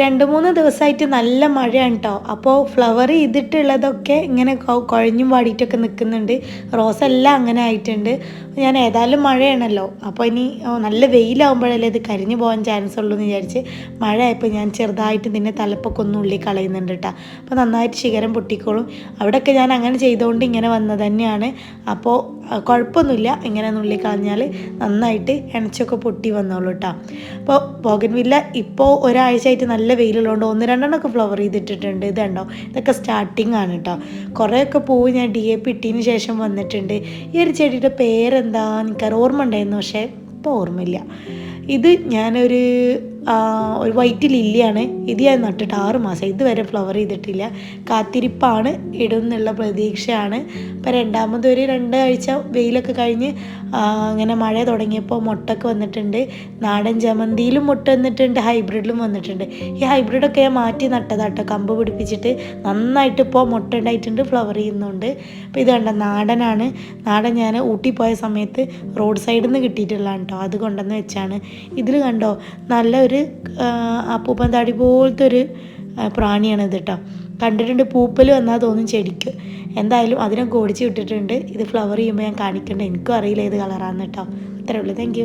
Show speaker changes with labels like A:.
A: രണ്ട് മൂന്ന് ദിവസമായിട്ട് നല്ല മഴയാണ് കേട്ടോ അപ്പോൾ ഫ്ലവർ ചെയ്തിട്ടുള്ളതൊക്കെ ഇങ്ങനെ കുഴഞ്ഞും വാടിയിട്ടൊക്കെ നിൽക്കുന്നുണ്ട് റോസ് എല്ലാം അങ്ങനെ ആയിട്ടുണ്ട്. ഞാൻ ഏതായാലും മഴയാണല്ലോ. അപ്പോൾ ഇനി നല്ല വെയിലാവുമ്പോഴല്ലേ ഇത് കരിഞ്ഞു പോകാൻ ചാൻസ് ഉള്ളൂ എന്ന് വിചാരിച്ച് മഴ ആയപ്പോൾ ഞാൻ ചെറുതായിട്ട് ഇതിന്റെ തലപ്പൊക്കെ ഒന്ന് ഉള്ളി കളയുന്നുണ്ട് കേട്ടോ അപ്പോൾ നന്നായിട്ട് ശിഖരം പൊട്ടിക്കോളും. അവിടെയൊക്കെ ഞാൻ അങ്ങനെ ചെയ്തുകൊണ്ട് ഇങ്ങനെ വന്നത് തന്നെയാണ്. അപ്പോൾ കുഴപ്പമൊന്നുമില്ല ഇങ്ങനെ നുള്ളി കളഞ്ഞാൽ നന്നായിട്ട് എണച്ചൊക്കെ പൊട്ടി വന്നോളൂ കേട്ടോ അപ്പോൾ ബോഗൻവില്ല ഇപ്പോൾ ഒരാഴ്ചയായിട്ട് നല്ല വെയിലുള്ളതുകൊണ്ട് ഒന്ന് രണ്ടെണ്ണമൊക്കെ ഫ്ലവർ ചെയ്തിട്ടിട്ടുണ്ട്. ഇത് കണ്ടോ ഇതൊക്കെ സ്റ്റാർട്ടിങ് ആണ് കേട്ടോ കുറേയൊക്കെ പൂവ് ഞാൻ ഡി എ പി ഇട്ടതിന് ശേഷം വന്നിട്ടുണ്ട്. ഈ ഒരു ചെടിയുടെ പേരെന്താ? എനിക്കറിയാം ഓർമ്മ ഉണ്ടായിരുന്നു പക്ഷേ ഇപ്പോൾ ഓർമ്മയില്ല. ഇത് ഞാനൊരു ഒരു വൈറ്റ് ലില്ലിയാണ് ഇത് ഞാൻ നട്ടിട്ട് ആറ് മാസം. ഇതുവരെ ഫ്ലവർ ചെയ്തിട്ടില്ല. കാത്തിരിപ്പാണ്. ഇടുന്നുള്ള പ്രതീക്ഷയാണ്. ഇപ്പം രണ്ടാമതൊരു രണ്ടാഴ്ച വെയിലൊക്കെ കഴിഞ്ഞ് അങ്ങനെ മഴ തുടങ്ങിയപ്പോൾ മുട്ടൊക്കെ വന്നിട്ടുണ്ട്. നാടൻ ജമന്തിയിലും മുട്ട വന്നിട്ടുണ്ട്. ഹൈബ്രിഡിലും വന്നിട്ടുണ്ട്. ഈ ഹൈബ്രിഡൊക്കെ ഞാൻ മാറ്റി നട്ടതാട്ടോ കമ്പ് പിടിപ്പിച്ചിട്ട് നന്നായിട്ട് ഇപ്പോൾ മുട്ട ഉണ്ടായിട്ടുണ്ട് ഫ്ലവർ ചെയ്യുന്നുണ്ട്. അപ്പോൾ ഇത് കണ്ട? നാടനാണ്. നാടൻ ഞാൻ ഊട്ടി പോയ സമയത്ത് റോഡ് സൈഡിൽ നിന്ന് കിട്ടിയിട്ടുള്ളതാണ് കേട്ടോ അത് കൊണ്ടുവന്ന് വെച്ചാണ്. ഇതിൽ കണ്ടോ? നല്ലൊരു ആ, അപ്പൂപ്പൻ താടി പോലത്തെ ഒരു പ്രാണിയാണിത് കേട്ടോ കണ്ടിട്ടുണ്ട് പൂപ്പൽ വന്നാൽ തോന്നും ചെടിക്ക്. എന്തായാലും അതിനെ ഓടിച്ച് വിട്ടിട്ടുണ്ട്. ഇത് ഫ്ലവർ ചെയ്യുമ്പോൾ ഞാൻ കാണിക്കണ്ട. എനിക്കും അറിയില്ല ഏത് കളറാന്ന് കേട്ടോ അത്രേ ഉള്ളൂ. താങ്ക്